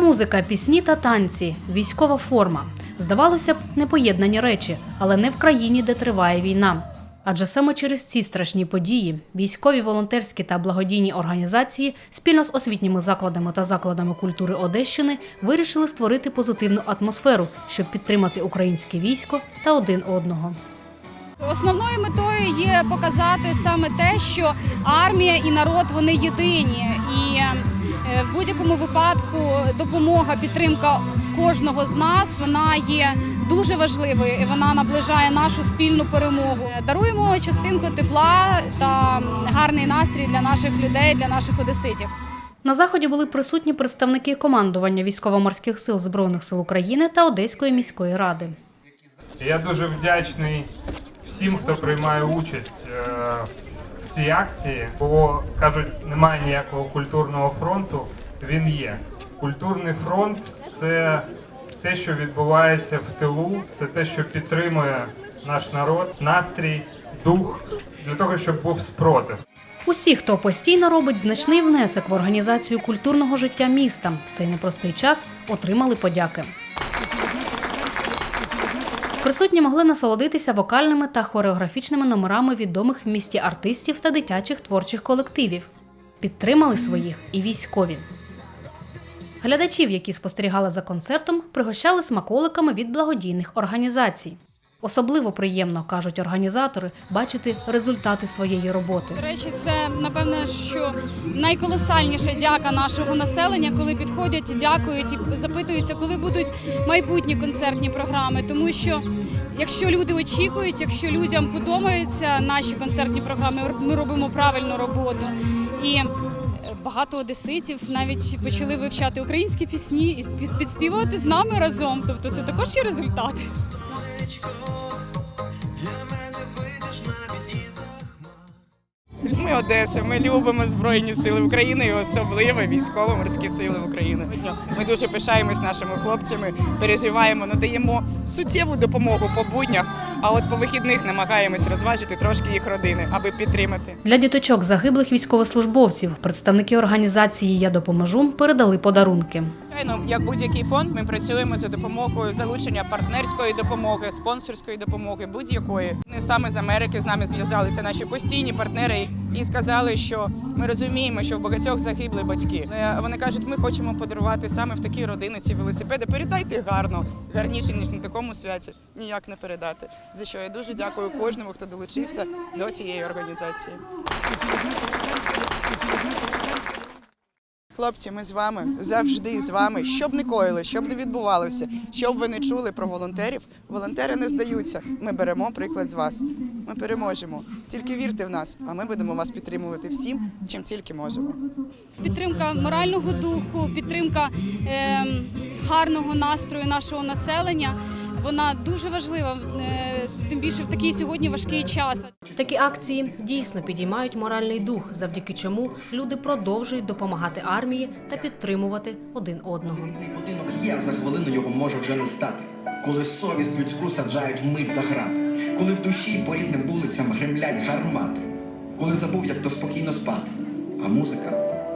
Музика, пісні та танці, військова форма. Здавалося б, непоєднані речі, але не в країні, де триває війна. Адже саме через ці страшні події військові, волонтерські та благодійні організації спільно з освітніми закладами та закладами культури Одещини вирішили створити позитивну атмосферу, щоб підтримати українське військо та один одного. Основною метою є показати саме те, що армія і народ вони єдині, і е, в будь-якому випадку допомога, підтримка кожного з нас вона є дуже важливою і вона наближає нашу спільну перемогу. Даруємо частинку тепла та гарний настрій для наших людей, для наших одеситів. На заході були присутні представники командування військово-морських сил Збройних сил України та Одеської міської ради. Я дуже вдячний всім, хто приймає участь е, в цій акції. Бо кажуть, немає ніякого культурного фронту. Він є. Культурний фронт це те, що відбувається в тилу, це те, що підтримує наш народ, настрій, дух для того, щоб був спротив. Усі, хто постійно робить значний внесок в організацію культурного життя міста в цей непростий час, отримали подяки. Присутні могли насолодитися вокальними та хореографічними номерами відомих в місті артистів та дитячих творчих колективів. Підтримали своїх і військові. Глядачів, які спостерігали за концертом, пригощали смаколиками від благодійних організацій. Особливо приємно, кажуть організатори, бачити результати своєї роботи. До речі, це напевне, що найколосальніша дяка нашого населення, коли підходять дякують і запитуються, коли будуть майбутні концертні програми. Тому що якщо люди очікують, якщо людям подобаються наші концертні програми, ми робимо правильну роботу. І багато одеситів навіть почали вивчати українські пісні і під- підспівувати з нами разом. Тобто це також є результати. Ми Одеса, ми любимо Збройні Сили України і особливо військово-морські сили України. Ми дуже пишаємось нашими хлопцями, переживаємо, надаємо суттєву допомогу по буднях, а от по вихідних намагаємось розважити трошки їх родини, аби підтримати. Для діточок загиблих військовослужбовців представники організації Я допоможу передали подарунки. Звичайно, як будь-який фонд, ми працюємо за допомогою залучення партнерської допомоги, спонсорської допомоги, будь-якої. Вони саме з Америки з нами зв'язалися наші постійні партнери і сказали, що ми розуміємо, що в багатьох загибли батьки. Е, Вони кажуть, ми хочемо подарувати саме в такі родини ці велосипеди. Передайте гарно, гарніше ніж на такому святі. Ніяк не передати. За що я дуже дякую кожному, хто долучився до цієї організації. Хлопці, ми з вами завжди з вами. Що б не коїли, що б не відбувалося, що б ви не чули про волонтерів, волонтери не здаються. Ми беремо приклад з вас. Ми переможемо. Тільки вірте в нас, а ми будемо вас підтримувати всім, чим тільки можемо. Підтримка морального духу, підтримка ем, гарного настрою нашого населення. Вона дуже важлива, е, тим більше в такий сьогодні важкий час. Такі акції дійсно підіймають моральний дух, завдяки чому люди продовжують допомагати армії та підтримувати один одного. Будинок є, за хвилину його може вже не стати. Коли совість людську саджають вмить за грати, коли в душі по рідним вулицям гремлять гармати, коли забув, як то спокійно спати. А музика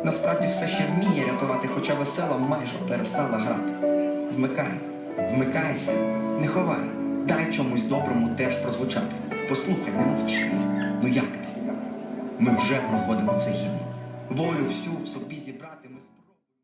насправді все ще вміє рятувати, хоча весела майже перестала грати. Вмикай, вмикайся, не ховай, дай чомусь доброму теж прозвучати. Послухай, не мовчи. Ну як ти? Ми вже проходимо це гідно. Волю всю в собі зібрати.